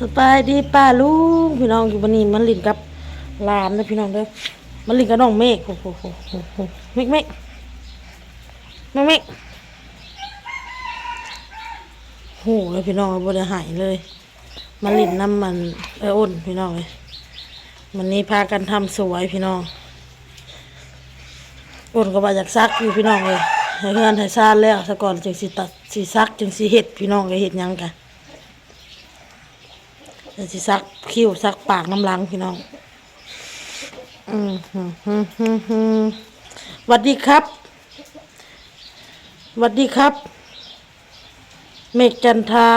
สบายดีป้าลุงพี่น้องอยู่บันนี้มันลินกับลานนะพี่น้องเด้อมันลินกับน้องเมฆโอ้โหโหโหโหเมฆเมฆเมฆเมฆโหเลยพี่น้องบ่ได้หายเลยมันลินน้ำมันเอออ้นพี่น้องเลยวันนี้พากันทำสวยพี่น้องอ้นก็ว่าอยากซักอยู่พี่น้องเลยให้เพื่อนให้ซานแล้วซะก่อนจึงสิตัดสิซักจึงสิเฮ็ดพี่น้องเลยเฮ็ดยังกัน ดี๋ยวสิซักคิ้วซักปากน้ำลังพี่น้องอืมฮึมฮึมฮึมฮึมวัดดีครับวัดดีครับ เมฆจันทา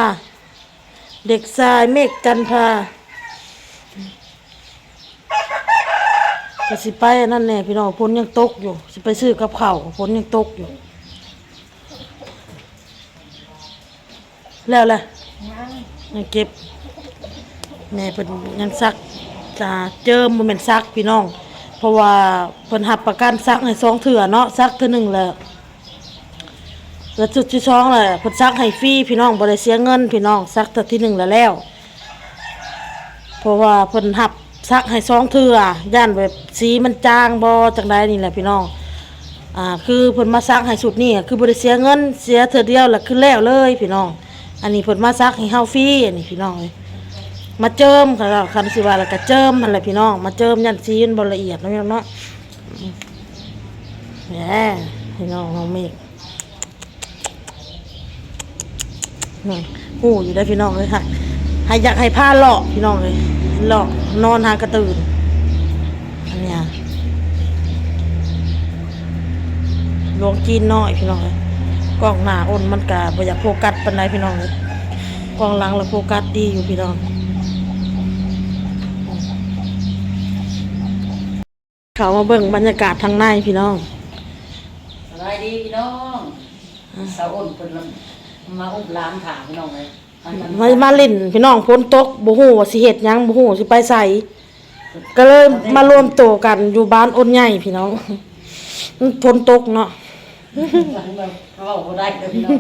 เด็กชายเมฆจันทาก็สิไปนั่นแน่พี่น้องฝนยังตกอยู่ สิไปซื้อกับข้าวฝนยังตกอยู่ แล้วแหละยังเก็บ แม่เพิ่นยังซักจะเจิมบ่แม่นซักพี่น้อง เพราะว่าเพิ่นรับประกันซักให้สองเถื่อเนาะซักเทื่อหนึ่งแล้วแล้วจุดที่สองแหละเพิ่นซักให้ฟรีพี่น้องบ่ได้เสียเงินพี่น้องซักเทื่อที่หนึ่งแล้วแล้ว เพราะว่าเพิ่นรับซักให้สองเถื่อย่านแบบสีมันจางบ่จังไดนี่แหละพี่น้องอ่าคือเพิ่นมาซักให้สุดนี่คือบ่ได้เสียเงินเสียเทื่อเดียวแล้วคือแล้วเลยพี่น้อง อันนี้เพิ่นมาซักให้เฮาฟรีอันนี้พี่น้องเอ้ย มาเจิมค่ะคำสิว่าแล้วก็เจิมอะไรพี่น้อง มาเจิมยันซีนบละเอียดนะพี่น้องเนาะแหมพี่น้องน้องเมฆหูอยู่ได้พี่น้องเลยค่ะให้อยากให้ผ้าเลาะพี่น้องเลยเลาะนอนหากระตื่นอันเนี้ยลวงจีนน้อยพี่น้องเลยกล้องหน้าอ้นมันกะบ่อยากโฟกัสปานใดพี่น้องเลยกล้องหลังแล้วโฟกัสดีอยู่พี่น้อง เขามาเบิ่งบรรยากาศทางในพี่น้องสบายดีพี่น้องสาวอ้นเพิ่นละมาอุ้มหลานถามพี่น้องเลยอันนั้นมามาเล่นพี่น้องพ้นตกบ่ฮู้ว่าสิเฮ็ดหยังบ่ฮู้สิไปไสก็เลยมารวมตัวกันอยู่บ้านอ้นใหญ่พี่น้องมันพ้นตกเนาะเขาบอกบ่ได้เด้อพี่น้อง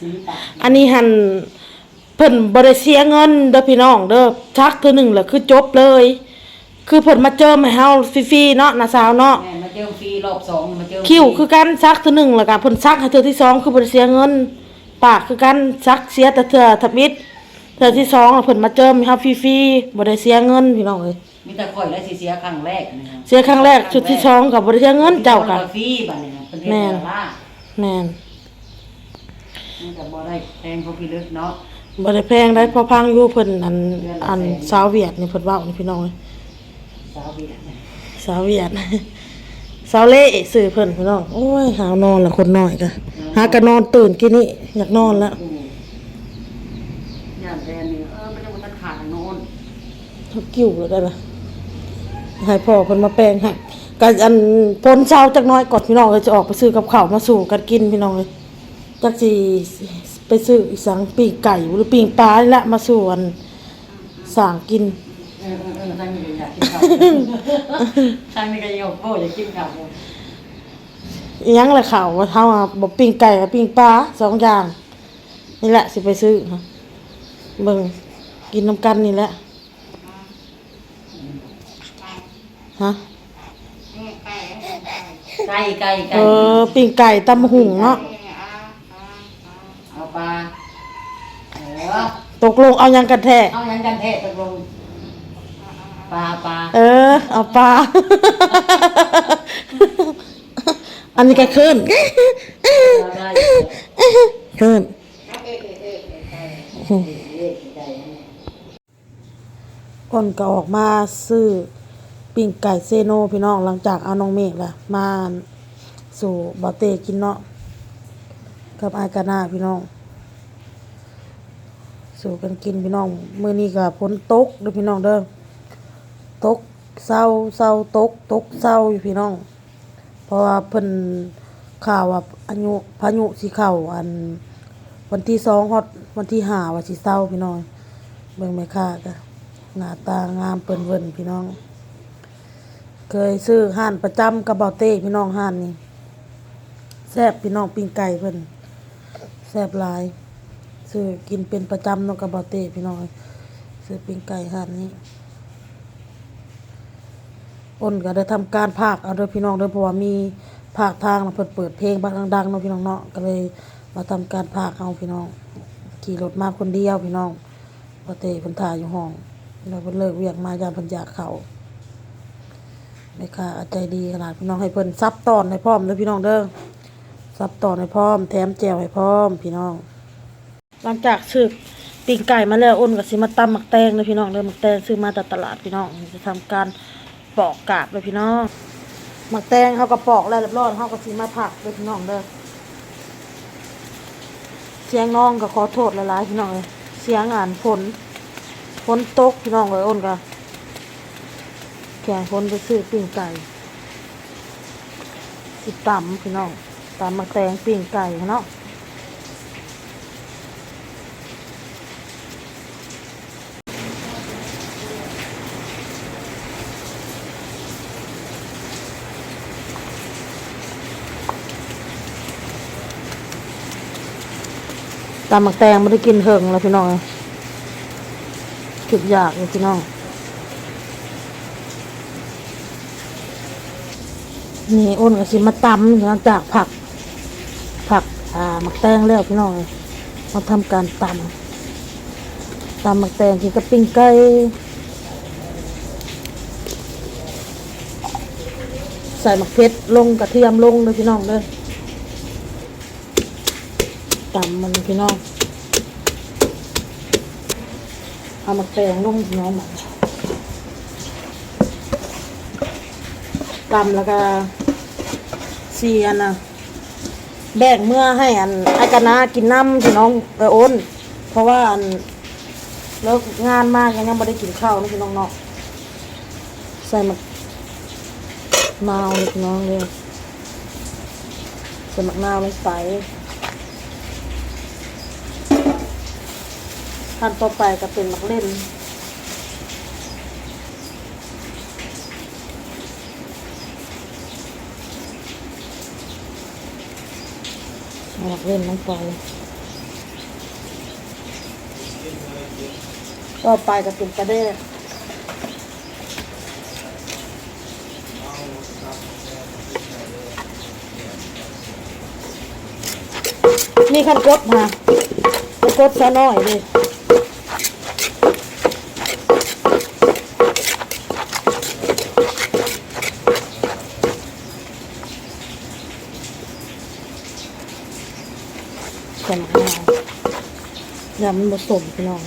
สีปากอันนี้หันเพิ่นบ่ได้เสียเงินเด้อพี่น้องเด้อชักคือหนึ่งแล้วคือจบเลย คือเพิ่นมาเจิมให้เฮาฟรีๆเนาะน้าสาวเนาะแม่มาเจอฟรีรอบสองมาเจอคิวคือกันซักเทื่อหนึ่งแล้วก็เพิ่นซักให้เทื่อที่สองคือบ่ได้เสียเงิน ปากคือกันซักเสียแต่เทื่อทบิดเทื่อที่สองแล้วเพิ่นมาเจิมให้เฮาฟรีๆบ่ได้เสียเงินพี่น้องเอ้ยมีแต่ข่อยและสิเสียครั้งแรกนะครับเสียครั้งแรกชุดที่สองก็บ่ได้เสียเงินเจ้าก็ฟรีบัดนี้นะเพิ่นเฮ็ดแม่นดาราแม่นมันก็บ่ได้แพงเพราะพี่ลึกเนาะ บ่ได้แพงได้เพอพังอยู่เพิ่นอันอันสาวเวียดนี่เพิ่นเว้านี่พี่น้องเอ้ย สาวเวียดนะสาวเวียดสาวเล่สื่อเพิ่นพี่น้องโอ้ยหาวนอนละคนน้อยก็หากะนอนตื่นกินนี่อยากนอนแล้วอืมย่านแดนนี่เออมันยังบ่ทันขาดโน่นทักกิ้วเลยได้ละให้พ่อเพิ่นมาแปลงให้ก็อันพ้นเช้าจักหน้อยก่อนพี่น้องเลยจะออกไปซื้อกับข้าวมาสู่กันกินพี่น้องเลยจักสิไปซื้ออีสังปีกไก่หรือปีกปลานี่ละมาสู่อันสั่งกินเออ เออเออทางนี้ก็อยากกินข้าวทางนี้ก็ยังบ่อยากกินข้าวอยู่อิหยังละข้าวว่าเฮาอะบ่ปิ้งไก่กับปิ้งปลาสองอย่าง นี่แหละสิไปซื้อฮะเบิ่งกินน้ำกันนี่แหละฮะไก่ไก่ไก่เออปิ้งไก่ตำหุงเนาะเอาปลาเออตกลงเอาหยังกันแท้เอาหยังกันแท้ตกลง ปลาปลาเออ เอาปลา อันนี้ก็ขึ้น ได้ขึ้นคนก็ออกมาซื้อปิ้งไก่เซโนพี่น้องหลังจากเอาน้องเมฆละมาสู่บาเตกินเนาะกับอายกานาพี่น้อง สู่กันกินพี่น้องมื้อนี้ก็ฝนตกเด้อพี่น้องเด้อ ตกเศร้าเศร้าตกตกเศร้าอยู่พี่น้อง เพราะว่าเพิ่นข่าวว่าอายุพายุสิเข้าอัน วันที่สองฮอดวันที่ห้าว่าสิเศร้าพี่น้องเบิ่งแม่ค้าก็หน้าตางามเปิ้นเวินพี่น้อง เคยซื้อห้านประจำกับเบาเต้พี่น้องห้านนี้แซ่บพี่น้องปิ้งไก่เพิ่นแซ่บหลายซื้อกินเป็นประจำเนาะกับเบาเต้พี่น้องซื้อปิ้งไก่หันนี้ อ้นก็ได้ทำการพากเอาเด้อพี่น้องเด้อเพราะว่ามีภาคทางเพิ่นเปิดเพลงบ้างดังๆเนาะพี่น้องเนาะก็เลยมาทำการพากเอาพี่น้อง ขี่รถมาคนเดียวพี่น้องพอเตเพิ่นถ่ายอยู่ห้องแล้วเพิ่นเลิกเวียกมายามพิ่นยากเขาแม่ค้าใจดีขนาดพี่น้องให้เพิ่นซับตอนให้พร้อมเด้อพี่น้องเด้อซับตอนให้พร้อม แถมแจวให้พร้อมพี่น้อง หลังจากซื้อปิ้งไก่มาแล้วอ้นก็สิมาตำหมักแตงเลยพี่น้องเลยหมักแตงซื้อมาจากตลาดพี่น้องจะทำการ ปอกกาบเลยพี่น้องหมักแตงเขาก็ปอกแล้วเรียบร้อยเขาก็สิมาผักเลยพี่น้องเด้อเสียงน้องก็ขอโทษหลายพี่น้องเลยเสียงอ่านฝนฝนตกพี่น้องเลยอ้นก็แข่งฝนไปซื้อปิ้งไก่สิตำพี่น้องตำหมักแตงปิ้งไก่เนาะ ตำหมักแตงไม่ได้กินเถิงแล้วพี่น้องคิดอยากเลยพี่น้อง นี่อ้นก็สิมาตำหลังจากผัก ผักอ่าหมักแตงแล้วพี่น้องมาทำการตำตำหมักแตงกินกับปิ้งไก่ใส่หมักเพชรลงกระเทียมลงเลยพี่น้องเลย ตำมันพี่น้องเอามาแปลงลงพี่น้องมันตำแล้วก็สีอันนะแบ่งเมื่อให้อันไอ้กะนากินน้ำพี่น้องเออโอนเพราะว่าอันเลิกงานมากยังยังไม่ได้กินข้าวนะพี่น้องเนาะใส่มักนาวเลยพี่น้องเลยใส่มักนาวลงไป ขั้นต่อไปก็เป็นมักเล่นมักเล่นลงไปต่อไปก็เป็นกระเด้มีคันกดมาคันกดซะหน่อยเส่มะนาวอย่ามันผสมพี่น้อง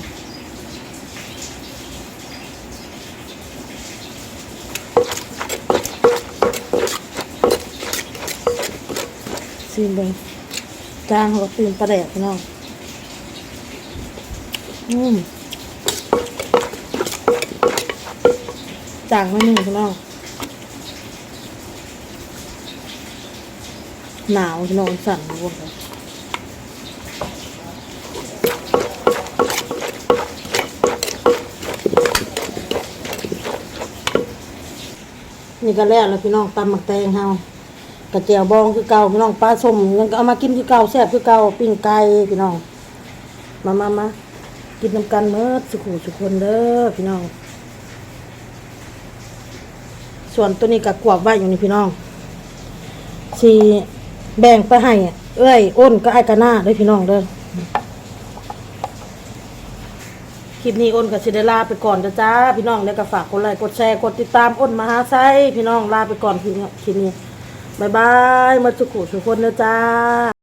ซีมเบงจางเขาก็ตื่นประแดกพี่น้องอืมจางไม่หนึ่งพี่น้องหนาวพี่น้องสั่นหมดเลย นี่ก็แล้วแล้วพี่น้องตำหมักแตงเฮากระเจียวบองคือเก่าพี่น้องปลาส้มยังเอามากินคือเก่าแซ่บคือเก่าปิ้งไก่พี่น้องมามามากินน้ำกันเมื่อสุขุสุขคนเด้อพี่น้อง ส่วนตัวนี้ก็กวบไว้อยู่นี่พี่น้องสีแบ่งไปให้เอ้ยอ้นก็ไอ้กะหน้าเด้วยพี่น้องเด้อ ค ลิปนี้อ้นกับสิเด้ลาไปก่อนจ้าจ้าพี่น้องแล้วก็ฝากกดไลค์กดแชร์กดติดตามอ้นมหาไซพี่น้องลาไปก่อนคลิปนี้คลิปนี้บายบายมาสุขุสุขคนนะจ้า